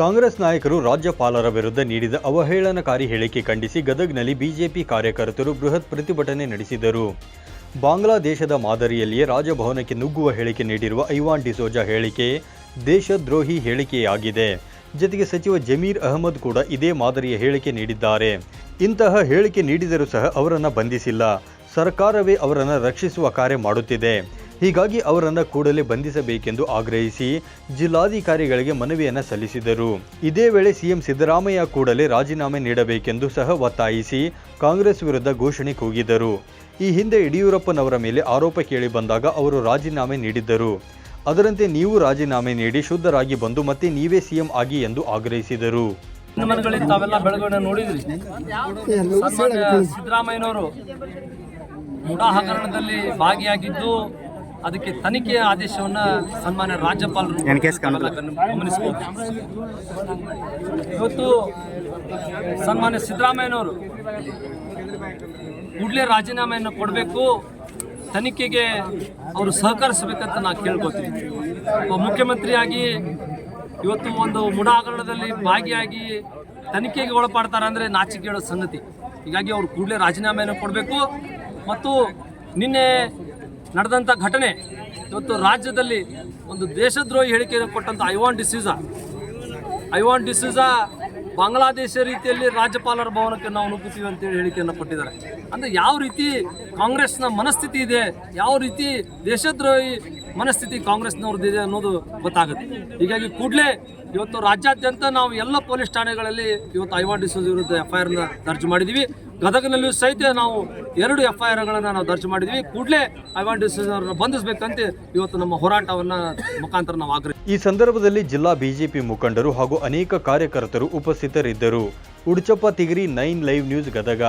ಕಾಂಗ್ರೆಸ್ ನಾಯಕರು ರಾಜ್ಯಪಾಲರ ವಿರುದ್ಧ ನೀಡಿದ ಅವಹೇಳನಕಾರಿ ಹೇಳಿಕೆ ಖಂಡಿಸಿ ಗದಗ್ನಲ್ಲಿ ಬಿಜೆಪಿ ಕಾರ್ಯಕರ್ತರು ಬೃಹತ್ ಪ್ರತಿಭಟನೆ ನಡೆಸಿದರು. ಬಾಂಗ್ಲಾದೇಶದ ಮಾದರಿಯಲ್ಲಿಯೇ ರಾಜಭವನಕ್ಕೆ ನುಗ್ಗುವ ಹೇಳಿಕೆ ನೀಡಿರುವ ಐವಾನ್ ಡಿಸೋಜಾ ಹೇಳಿಕೆ ದೇಶದ್ರೋಹಿ ಹೇಳಿಕೆಯಾಗಿದೆ. ಜೊತೆಗೆ ಸಚಿವ ಜಮೀರ್ ಅಹಮದ್ ಕೂಡ ಇದೇ ಮಾದರಿಯ ಹೇಳಿಕೆ ನೀಡಿದ್ದಾರೆ. ಇಂತಹ ಹೇಳಿಕೆ ನೀಡಿದರೂ ಸಹ ಅವರನ್ನು ಬಂಧಿಸಿಲ್ಲ. ಸರ್ಕಾರವೇ ಅವರನ್ನು ರಕ್ಷಿಸುವ ಕಾರ್ಯ ಮಾಡುತ್ತಿದೆ. ಹೀಗಾಗಿ ಅವರನ್ನು ಕೂಡಲೇ ಬಂಧಿಸಬೇಕೆಂದು ಆಗ್ರಹಿಸಿ ಜಿಲ್ಲಾಧಿಕಾರಿಗಳಿಗೆ ಮನವಿಯನ್ನು ಸಲ್ಲಿಸಿದರು. ಇದೇ ವೇಳೆ ಸಿಎಂ ಸಿದ್ದರಾಮಯ್ಯ ಕೂಡಲೇ ರಾಜೀನಾಮೆ ನೀಡಬೇಕೆಂದು ಸಹ ಒತ್ತಾಯಿಸಿ ಕಾಂಗ್ರೆಸ್ ವಿರುದ್ಧ ಘೋಷಣೆ ಕೂಗಿದರು. ಈ ಹಿಂದೆ ಯಡಿಯೂರಪ್ಪನವರ ಮೇಲೆ ಆರೋಪ ಕೇಳಿ ಬಂದಾಗ ಅವರು ರಾಜೀನಾಮೆ ನೀಡಿದ್ದರು. ಅದರಂತೆ ನೀವು ರಾಜೀನಾಮೆ ನೀಡಿ ಶುದ್ಧರಾಗಿ ಬಂದು ಮತ್ತೆ ನೀವೇ ಸಿಎಂ ಆಗಿ ಎಂದು ಆಗ್ರಹಿಸಿದರು. ತಾವೆಲ್ಲ ನೋಡಿದ್ರಿ? ಸಿದ್ದರಾಮಯ್ಯನವರು ಮುಡಾ ಹಗರಣದಲ್ಲಿ ಭಾಗಿಯಾಗಿದ್ದು ಅದಕ್ಕೆ ತನಿಖೆಯ ಆದೇಶವನ್ನು ಸನ್ಮಾನ್ಯ ರಾಜ್ಯಪಾಲರು ಗಮನಿಸಬಹುದು. ಇವತ್ತು ಸನ್ಮಾನ್ಯ ಸಿದ್ದರಾಮಯ್ಯನವರು ಕೂಡಲೇ ರಾಜೀನಾಮೆಯನ್ನು ಕೊಡಬೇಕು ತನಿಖೆಗೆ ಅವರು ಸಹಕರಿಸಬೇಕಂತ ನಾನು ಕೇಳ್ಕೊತೀನಿ. ಒಬ್ಬ ಮುಖ್ಯಮಂತ್ರಿಯಾಗಿ ಇವತ್ತು ಒಂದು ಮುಡಾ ಹಗರಣದಲ್ಲಿ ಭಾಗಿಯಾಗಿ ತನಿಖೆಗೆ ಒಳಪಡ್ತಾರೆ ಅಂದರೆ ನಾಚಿಕೆ ಹೇಳೋ ಸಂಗತಿ. ಹೀಗಾಗಿ ಅವರು ಕೂಡಲೇ ರಾಜೀನಾಮೆಯನ್ನು ಕೊಡಬೇಕು. ಮತ್ತು ನಿನ್ನೆ ನಡೆದಂಥ ಘಟನೆ. ಇವತ್ತು ರಾಜ್ಯದಲ್ಲಿ ಒಂದು ದೇಶದ್ರೋಹಿ ಹೇಳಿಕೆಯನ್ನು ಕೊಟ್ಟಂಥ ಐವಾನ್ ಡಿಸೀಸ ಐವಾನ್ ಡಿಸೂಜಾ ಬಾಂಗ್ಲಾದೇಶ ರೀತಿಯಲ್ಲಿ ರಾಜ್ಯಪಾಲರ ಭವನಕ್ಕೆ ನಾವು ನುಗ್ಗುತ್ತೀವಿ ಅಂತೇಳಿ ಹೇಳಿಕೆಯನ್ನು ಕೊಟ್ಟಿದ್ದಾರೆ. ಅಂದರೆ ಯಾವ ರೀತಿ ಕಾಂಗ್ರೆಸ್ನ ಮನಸ್ಥಿತಿ ಇದೆ, ಯಾವ ರೀತಿ ದೇಶದ್ರೋಹಿ ಮನಸ್ಥಿತಿ ಕಾಂಗ್ರೆಸ್ನವ್ರದ್ದು ಇದೆ ಅನ್ನೋದು ಗೊತ್ತಾಗುತ್ತೆ. ಹೀಗಾಗಿ ಕೂಡಲೇ ಇವತ್ತು ರಾಜ್ಯಾದ್ಯಂತ ನಾವು ಎಲ್ಲ ಪೊಲೀಸ್ ಠಾಣೆಗಳಲ್ಲಿ ಇವತ್ತು ಐವಾನ್ ಡಿಸೋಜ್ ವಿರುದ್ಧ ಎಫ್ ಐ ಆರ್ನ ದರ್ಜು ಮಾಡಿದ್ದೀವಿ ಗದಗನಲ್ಲೂ ಸಹಿತ ನಾವು ಎರಡು ಎಫ್ ಐ ಆರ್ಗಳನ್ನು ನಾವು ದರ್ಜು ಮಾಡಿದ್ವಿ. ಕೂಡಲೇ ಐವಾನ್ ಡಿಸೋಜ್ ಅವರನ್ನು ಬಂಧಿಸಬೇಕಂತ ಇವತ್ತು ನಮ್ಮ ಹೋರಾಟವನ್ನು ಮುಖಾಂತರ ನಾವು ಆಗ್ರಹ ಈ ಸಂದರ್ಭದಲ್ಲಿ ಜಿಲ್ಲಾ ಬಿಜೆಪಿ ಮುಖಂಡರು ಹಾಗೂ ಅನೇಕ ಕಾರ್ಯಕರ್ತರು ಉಪಸ್ಥಿತರಿದ್ದರು. Uduchappa Tigiri nine live news Gadag.